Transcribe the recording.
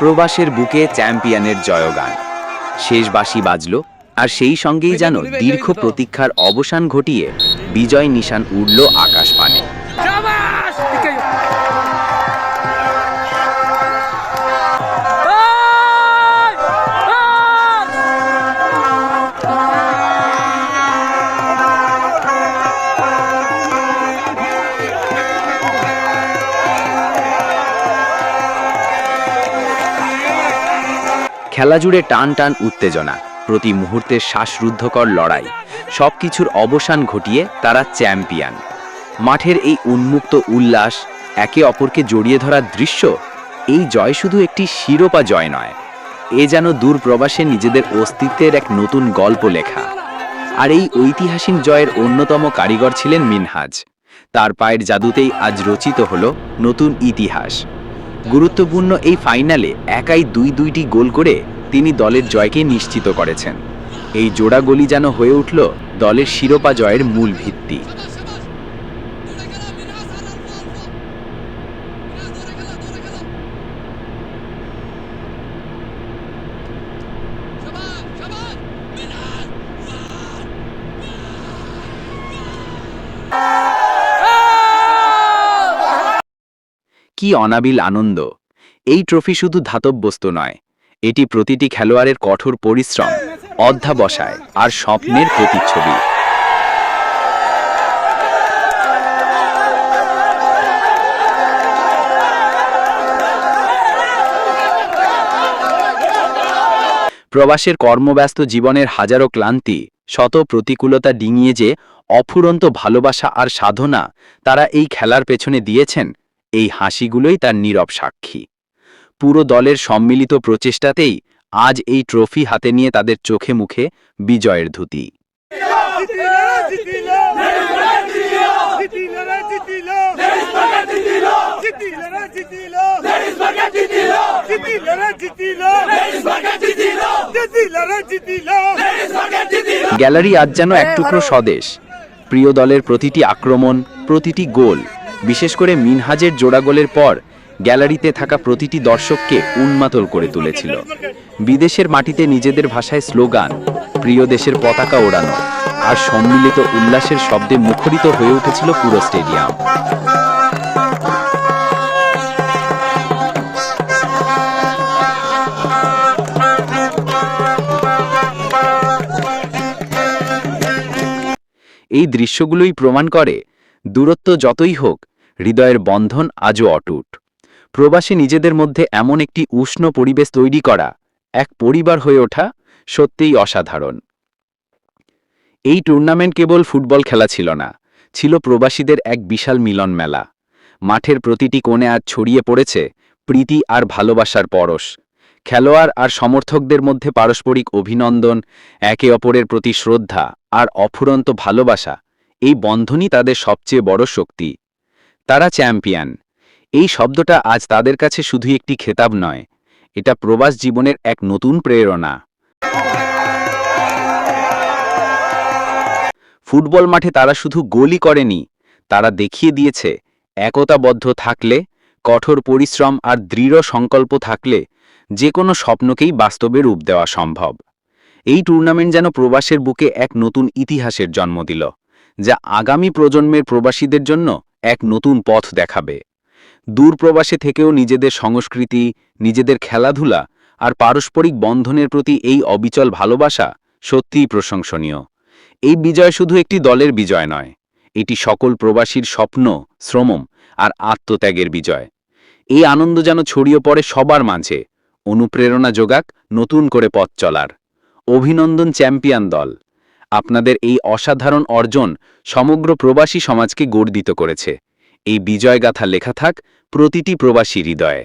প্রবাসের বুকে চ্যাম্পিয়নের জয়গান। শেষ বাঁশি বাজল, আর সেই সঙ্গেই যেন দীর্ঘ প্রতীক্ষার অবসান ঘটিয়ে বিজয় নিশান উড়ল আকাশ পানে খেলা জুড়ে টান টান উত্তেজনা, প্রতি মুহূর্তে শ্বাসরুদ্ধকর লড়াই সব কিছুর অবসান ঘটিয়ে তারা চ্যাম্পিয়ন। মাঠের এই উন্মুক্ত উল্লাস, একে অপরকে জড়িয়ে ধরার দৃশ্য, এই জয় শুধু একটি শিরোপা জয় নয়, এ যেন দূর প্রবাসে নিজেদের অস্তিত্বের এক নতুন গল্প লেখা। আর এই ঐতিহাসিক জয়ের অন্যতম কারিগর ছিলেন মিনহাজ। তার পায়ের জাদুতেই আজ রচিত হল নতুন ইতিহাস। গুরুত্বপূর্ণ এই ফাইনালে একাই দুই দুইটি গোল করে তিনি দলের জয়কে নিশ্চিত করেছেন। এই জোড়া গোলই যেন হয়ে উঠল দলের শিরোপা জয়ের মূল ভিত্তি। কি অনাবিল আনন্দ? এই ট্রফি শুধু ধাতব বস্তু নয়, এটি প্রতিটি খেলোয়াড়ের কঠোর পরিশ্রম, অধ্যাবসায় আর স্বপ্নের প্রতিচ্ছবি। প্রবাসের কর্মব্যস্ত জীবনের হাজারো ক্লান্তি, শত প্রতিকূলতা ডিঙিয়ে যে অফুরন্ত ভালোবাসা আর সাধনা তারা এই খেলার পেছনে দিয়েছেন এই হাসিগুলোই তার নীরব সাক্ষী। পুরো দলের সম্মিলিত প্রচেষ্টাতেই আজ এই ট্রফি হাতে নিয়ে তাদের চোখে মুখে বিজয়ের ধুতি। গ্যালারি আজ যেন এক টুকরো স্বদেশ। প্রিয় দলের প্রতিটি আক্রমণ, প্রতিটি গোল বিশেষ করে মিনহাজের জোড়া গোলের পর গ্যালারিতে থাকা প্রতিটি দর্শককে উন্মাতল করে তুলেছিল। বিদেশের মাটিতে নিজেদের ভাষায় স্লোগান, প্রিয় দেশের পতাকা ওড়ানো আর সম্মিলিত উল্লাসের শব্দে মুখরিত হয়ে উঠেছিল পুরো স্টেডিয়াম। এই দৃশ্যগুলোই প্রমাণ করে দূরত্ব যতই হোক হৃদয়ের বন্ধন আজও অটুট। প্রবাসী নিজেদের মধ্যে এমন একটি উষ্ণ পরিবেশ তৈরি করা, এক পরিবার হয়ে ওঠা, সত্যিই অসাধারণ। এই টুর্নামেন্ট কেবল ফুটবল খেলা ছিল না, ছিল প্রবাসীদের এক বিশাল মিলন মেলা। মাঠের প্রতিটি কোণে আজ ছড়িয়ে পড়েছে প্রীতি আর ভালোবাসার পরশ। খেলোয়াড় আর সমর্থকদের মধ্যে পারস্পরিক অভিনন্দন, একে অপরের প্রতি শ্রদ্ধা আর অফুরন্ত ভালোবাসা, এই বন্ধনই তাদের সবচেয়ে বড় শক্তি। তারা চ্যাম্পিয়ন। এই শব্দটা আজ তাদের কাছে শুধু একটি খেতাব নয়, এটা প্রবাস জীবনের এক নতুন প্রেরণা। ফুটবল মাঠে তারা শুধু গোলই করেনি, তারা দেখিয়ে দিয়েছে, একতাবদ্ধ থাকলে, কঠোর পরিশ্রম আর দৃঢ় সংকল্প থাকলে যে কোনো স্বপ্নকেই বাস্তবে রূপ দেওয়া সম্ভব। এই টুর্নামেন্ট যেন প্রবাসের বুকে এক নতুন ইতিহাসের জন্ম দিল, যা আগামী প্রজন্মের প্রবাসীদের জন্য এক নতুন পথ দেখাবে। দূর প্রবাসে থেকেও নিজেদের সংস্কৃতি, নিজেদের খেলাধুলা আর পারস্পরিক বন্ধনের প্রতি এই অবিচল ভালোবাসা সত্যিই প্রশংসনীয়। এই বিজয় শুধু একটি দলের বিজয় নয়, এটি সকল প্রবাসীর স্বপ্ন, শ্রমম আর আত্মত্যাগের বিজয়। এই আনন্দ যেন ছড়িয়ে পড়ে সবার মাঝে, অনুপ্রেরণা যোগাক নতুন করে পথ চলার। অভিনন্দন চ্যাম্পিয়ন দল। আপনাদের এই অসাধারণ অর্জন সমগ্র প্রবাসী সমাজকে গর্বিত করেছে। এই বিজয়গাথা লেখা থাক প্রতিটি প্রবাসী হৃদয়ে।